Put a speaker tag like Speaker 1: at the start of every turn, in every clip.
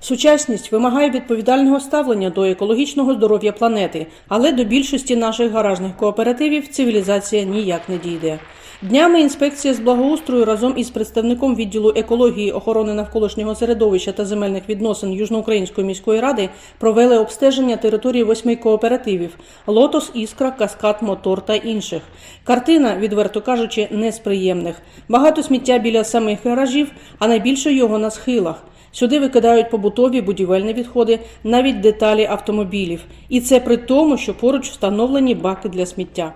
Speaker 1: Сучасність вимагає відповідального ставлення до екологічного здоров'я планети, але до більшості наших гаражних кооперативів цивілізація ніяк не дійде. Днями інспекція з благоустрою разом із представником відділу екології, охорони навколишнього середовища та земельних відносин Южноукраїнської міської ради провели обстеження території восьми кооперативів: Лотос, Іскра, Каскад, Мотор та інших. Картина, відверто кажучи, не з приємних. Багато сміття біля самих гаражів, а найбільше його на схилах. Сюди викидають побутові будівельні відходи, навіть деталі автомобілів. І це при тому, що поруч встановлені баки для сміття.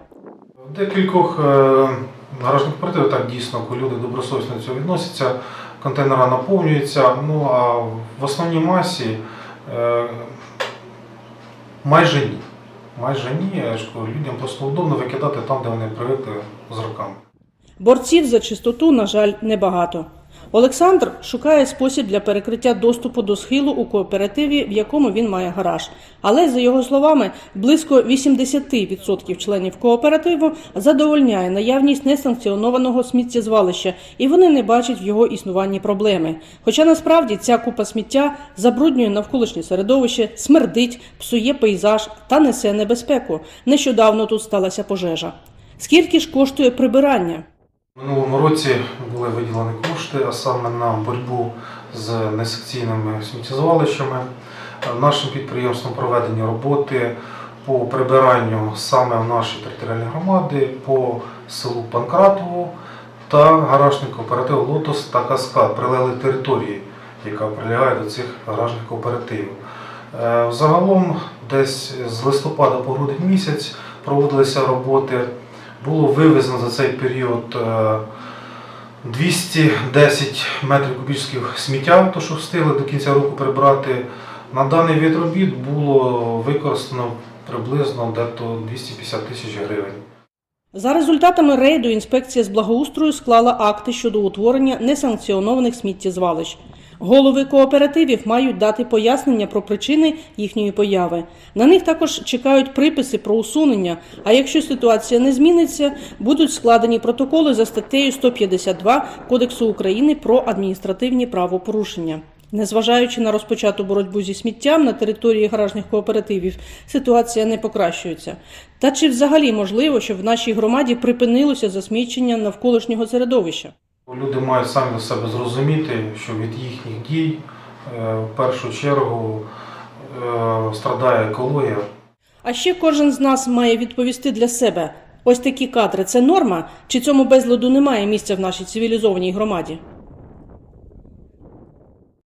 Speaker 2: Декількох е, гаражних так дійсно, коли люди добросовісно до цього відносяться, контейнера наповнюються. Ну а в основній масі е, майже ні. Майже ні. Людям просто удобно викидати там, де вони привикли з роками.
Speaker 1: Борців за чистоту, на жаль, небагато. Олександр шукає спосіб для перекриття доступу до схилу у кооперативі, в якому він має гараж. Але, за його словами, близько 80% членів кооперативу задовольняє наявність несанкціонованого сміттєзвалища, і вони не бачать в його існуванні проблеми. Хоча насправді ця купа сміття забруднює навколишнє середовище, смердить, псує пейзаж та несе небезпеку. Нещодавно тут сталася пожежа. Скільки ж коштує прибирання?
Speaker 2: Минулому році були виділені кошти, а саме на боротьбу з несекційними сміттєзвалищами. Е, Нашим підприємством проведені роботи по прибиранню саме в нашій територіальній громади, по селу Панкратово та гаражний кооператив Лотос та Каскад прилегли території, яка прилягає до цих гаражних кооперативів. Е, Загалом десь з листопада по грудень місяць проводилися роботи. Було вивезено за цей період е, 210 метрів кубічних сміття, то що встигли до кінця року прибрати. На даний вид робіт було використано приблизно дето 250 тисяч гривень.
Speaker 1: За результатами рейду інспекція з благоустрою склала акти щодо утворення несанкціонованих сміттєзвалищ. Голови кооперативів мають дати пояснення про причини їхньої появи. На них також чекають приписи про усунення. А якщо ситуація не зміниться, будуть складені протоколи за статтею 152 Кодексу України про адміністративні правопорушення. Незважаючи на розпочату боротьбу зі сміттям на території гаражних кооперативів, ситуація не покращується. Та чи взагалі можливо, щоб в нашій громаді припинилося засмічення навколишнього середовища?
Speaker 2: Люди мають самі до себе зрозуміти, що від їхніх дій е, в першу чергу е, страдає екологія.
Speaker 1: А ще кожен з нас має відповісти для себе: ось такі кадри це норма, чи цьому безладу немає місця в нашій цивілізованій громаді?